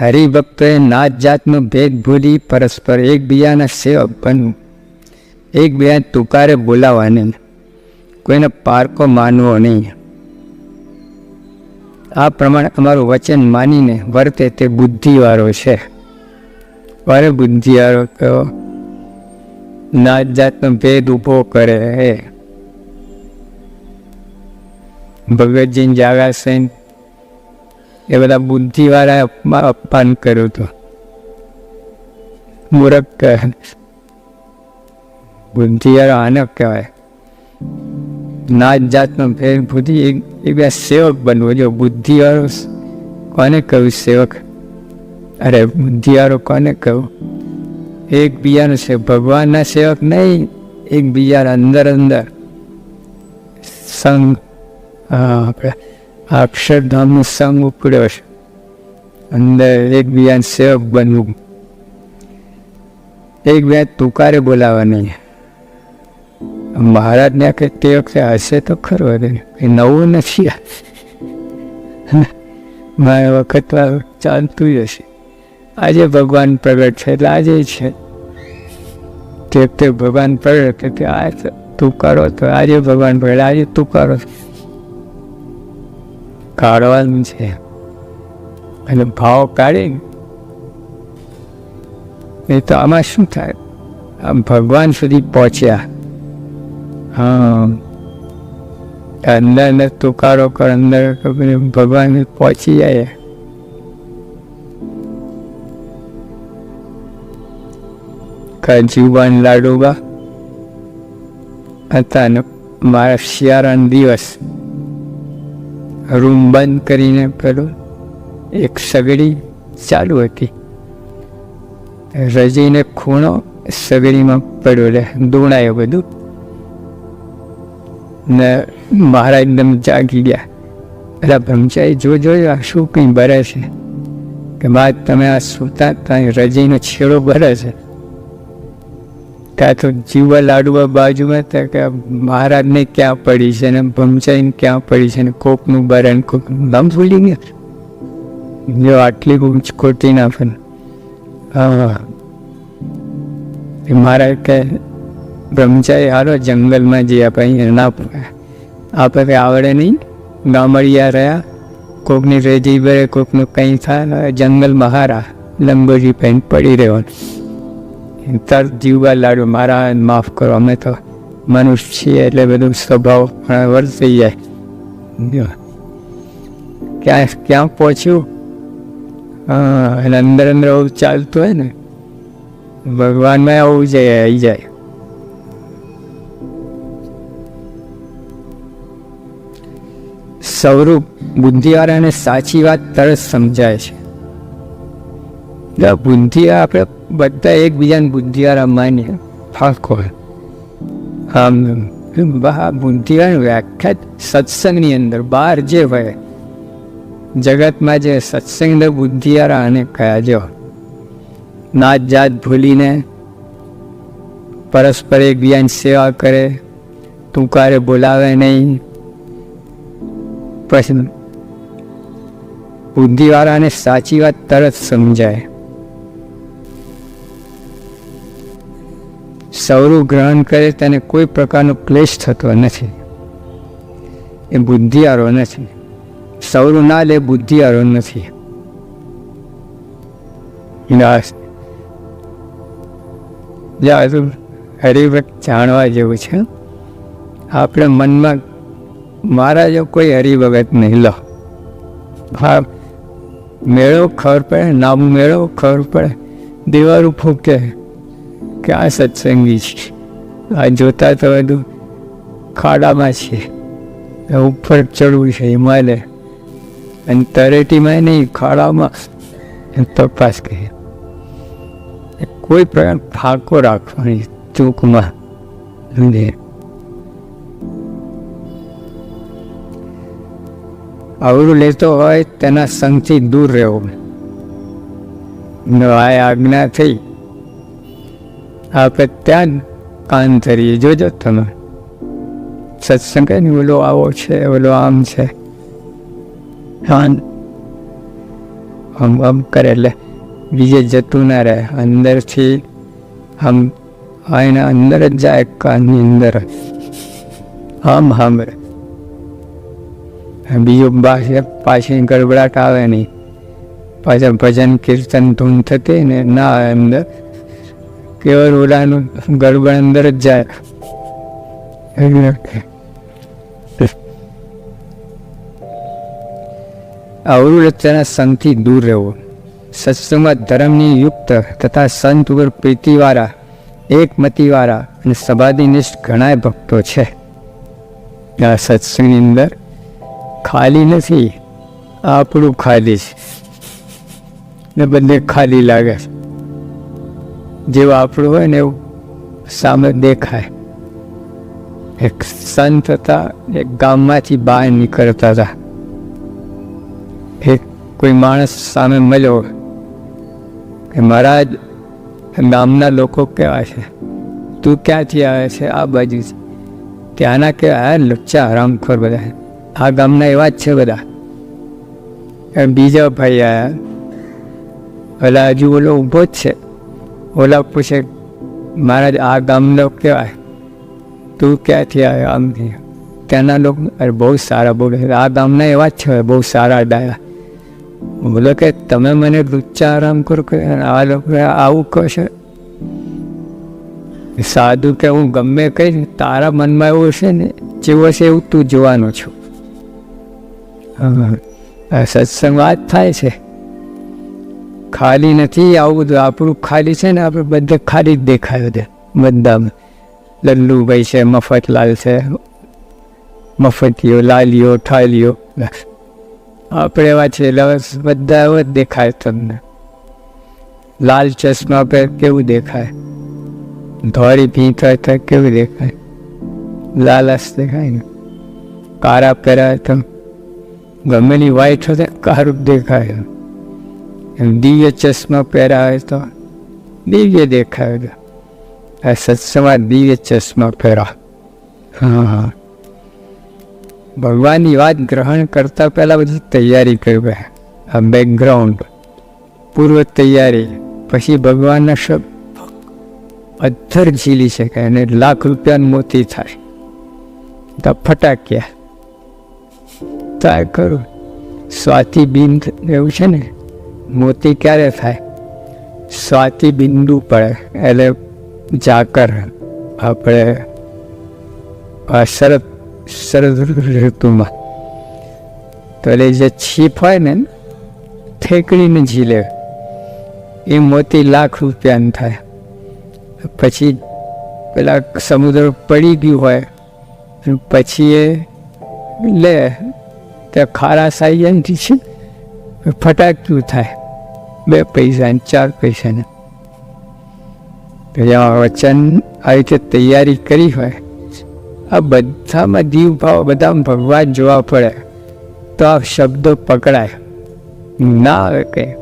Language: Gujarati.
હરિભક્તોએ નાત જાતનો ભેદ ભૂલી પરસ્પર એકબીજાના સેવક બનવું. એકબીજા તુકારે બોલાવવાની. કોઈને પારકો માનવો નહીં. આ પ્રમાણે અમારું વચન માનીને વર્તે તે બુદ્ધિવાળો છે. વારે બુદ્ધિવાળો કયો નાત જાતનો ભેદ ઊભો કરે હે. ભગતજીને જાગા સેન એ બધા બુદ્ધિવાળા અપમાન અપમાન કર્યું હતું. મૂરખ કહે. બુદ્ધિવાળો આનક કહેવાય. નાત જાતનો ફેર બુદ્ધિ એક બે સેવક બનવો જો બુદ્ધિવાળો કોને કહ્યું સેવક? અરે, બુદ્ધિવાળો કોને કહ્યું? એકબીજાનો છે ભગવાનના સેવક નહીં એકબીજાના અંદર અંદર હા, આપણે અક્ષરધામનો સંગ ઉપડ્યો છે અંદર એકબીજાને સેવક બનવું. એક બે તુકારે બોલાવા નહીં મહારાજને કે તે વખતે હશે તો ખરો નવું નથી. મારા વખત ચાલતું જ હશે. આજે ભગવાન પ્રગટ છે, એટલે આજે છે. તે વખતે ભગવાન પ્રગટ કે આ તું કરો તો આજે ભગવાન પ્રગટ, આજે તું કરો કાઢવાનું છે. અને ભાવ કાઢી એ તો આમાં શું થાય? આમ ભગવાન સુધી પહોંચ્યા. હા. અંદર ને તુકારો કર, અંદર ભગવાન પહોંચી જાય. જીવન લાડુબા હતા મારા શિયાળાનો દિવસ. રૂમ બંધ કરીને પેલું એક સગડી ચાલુ હતી. રજીને ખૂણો સગડીમાં પડ્યો લે દોડાયો બધું. ને મારા એકદમ જાગી ગયા. એટલે બ્રહ્મચારી, જો જોયું, આ શું કંઈ ભરે છે? કે બાદ તમે આ સૂતા ત્યાં રજીનો છેડો ભરે છે? ત્યાં તો જીવા લાડવા બાજુમાં ત્યાં કે મહારાજને ક્યાં પડી છે ને ભમચાઈને ક્યાં પડી છે ને કોકનું બરણ કોક નામ ભૂલી ગયા? જો આટલી ઊંચ ખોટી ના પણ. હા. મહારાજ કે બ્રહ્મચારી હારો જંગલમાં જઈએ આપણે ના આપણે આવડે નહીં. ગામડિયા રહ્યા. કોકની રેજી ભરે, કોકનું કંઈ થાય જંગલમાં હારા. લંગોજી પહેન પડી રહેવાનું. તરત જીવવા લાડુ મારા માફ કરો, અમે તો મનુષ્ય છીએ એટલે બધું સ્વભાવ પણ વર્તી જાય. ક્યાં ક્યાં પહોંચ્યું? હા એટલે અંદર અંદર આવું ચાલતું હોય ને, ભગવાનમાં આવું જાય આવી જાય. સ્વરૂપ બુદ્ધિવાળાને સાચી વાત તરત સમજાય છે. એટલે બુદ્ધિ આપણે બધા એકબીજાને બુદ્ધિવાળા માનીએ હોય આમ બુદ્ધિવાળાની વ્યાખ્યા સત્સંગની અંદર બહાર જે હોય, જગતમાં જે સત્સંગ બુદ્ધિયારા અને કયા જો નાત જાત ભૂલીને પરસ્પર એકબીજાની સેવા કરે તુકારે બોલાવે નહીં. પછી બુદ્ધિવાળાને સાચી વાત તરત સમજાય. સૌરું ગ્રહણ કરે તેને કોઈ પ્રકારનો ક્લેશ થતો નથી. એ બુદ્ધિયારો નથી. સૌરું ના લે બુદ્ધિયારો નથી. હરિભક્ત જાણવા જેવું છે. આપણે મનમાં મારા જો કોઈ હરિભગત નહીં. લો. હા, મેળો ખબર પડે, નામ મેળો ખબર પડે, દીવારું ફૂકે. કે આ સત્સંગી છે. આ જોતા તો બધું ખાડામાં છે. ઉપર ચડવું છે હિમાલય. અને તરેટીમાં નહીં, ખાડામાં. તપાસ કરી. કોઈ પ્રકાર ફાંકો રાખવાની ચૂકમાં સમજે. અવરું લેતો હોય તેના સંગથી દૂર રહેવું. આ આજ્ઞા થઈ આપણે ત્યાં કાન ધરીએ. જોજો તમે. સત્સંગ ને ઓલો આવો છે, ઓલો આમ છે. હમ હમ કરે એટલે બીજે જતું ના રહે. અંદરથી હમ આ એના અંદર જ જાય, કાનની અંદર હમ રહે બીજું પાછી પાછી ગડબડાટ આવે નહીં. પાછા ભજન, કીર્તન, ધૂન થતી ને ના અંદર. કેવળ ઓલાનું ગરબા અંદર જ જાય. એટલે સંતથી દૂર રહેવું. સત્સંગમાં ધર્મની યુક્ત તથા સંત ઉપર પ્રીતિવાળા એકમતીવાળા અને સભાધિનિષ્ઠ ઘણા ભક્તો છે. આ સત્સંગની અંદર ખાલી નથી, આપણું ખાલી છે. ને બધે ખાલી લાગે છે. જેવું આપણું હોય ને એવું સામે દેખાય. એક સંત હતા, એક ગામમાંથી બહાર નીકળતા હતા. એક કોઈ માણસ સામે મળ્યો કે મહારાજ, ગામના લોકો કેવા છે? તું ક્યાંથી આવે છે આ બાજુ? ત્યાંના કેવા હા લુચ્ચા હરામખોર બધા. આ ગામના એવા જ છે બધા. બીજા ભાઈ આવ્યા ઓલા હજુ ઓલો ઊભો જ છે. ઓલા પૂછે, મહારાજ, આ ગામનો કહેવાય. તું ક્યાંથી આવ્યો આમથી ત્યાંના લોકો, અરે, બહુ સારા બોલે આ ગામના એવા જ છે, બહુ સારા ડાયા. બોલો કે, તમે મને લુચ્ચા આરામ કરો કે આ લોકો આવું કહો છો? સાધુ કે, હું ગમે કઈ તારા મનમાં એવું છે ને, જેવું હશે એવું તું જોવાનો છું. સત્સંગ વાત થાય છે. ખાલી નથી, આવું બધું આપણું ખાલી છે ને, આપણે બધે ખાલી જ દેખાયો છે, બધામાં. લલ્લુભાઈ છે, મફતલાલ છે, મફતીઓ, લાલીઓ ઠાલીઓ આપણે એવા છે એટલે બધા એવા જ દેખાય તમને. લાલ ચશ્મા પર કેવું દેખાય? ધોળી ભીંત હોય તો કેવું દેખાય? લાલસ દેખાય ને? કારા પહેરાય તો? ગમેલી વાઇટ હોય તો કારું દેખાય દિવ્ય ચશ્મા પહેરાવે તો દિવ્ય દેખાય તો આ સત્સંગમાં દિવ્ય ચશ્મા પહેરા. હા હા. ભગવાનની વાત ગ્રહણ કરતા પહેલાં બધી તૈયારી કરવી આ બેકગ્રાઉન્ડ પૂર્વ તૈયારી. પછી ભગવાનના શબ્દ. પથ્થર ઝીલી શકાય અને લાખ રૂપિયાનું મોતી થાય. તો ફટાક્યા. થાય કરું. સ્વાતિ બિંદ એવું છે ને? મોતી ક્યારે થાય? સ્વાતિ બિંદુ પડે, એટલે જાકર. આપણે આ શરદ શરદ ઋતુમાં. તો એટલે જે છીપ હોય ને, ઠેકડીને ઝીલે. એ મોતી લાખ રૂપિયાનું થાય. પછી પેલા સમુદ્ર પડી ગયું હોય, પછી એ લે, ત્યાં ખારા સાઈ જાય ને ફટાક્યું થાય. બે પૈસા ને ચાર પૈસાને તો વચન આવી રીતે તૈયારી કરી હોય, આ બધામાં દીવ ભાવ, બધામાં ભગવાન જોવા પડે, તો આ શબ્દો પકડાય. ના આવે કંઈ.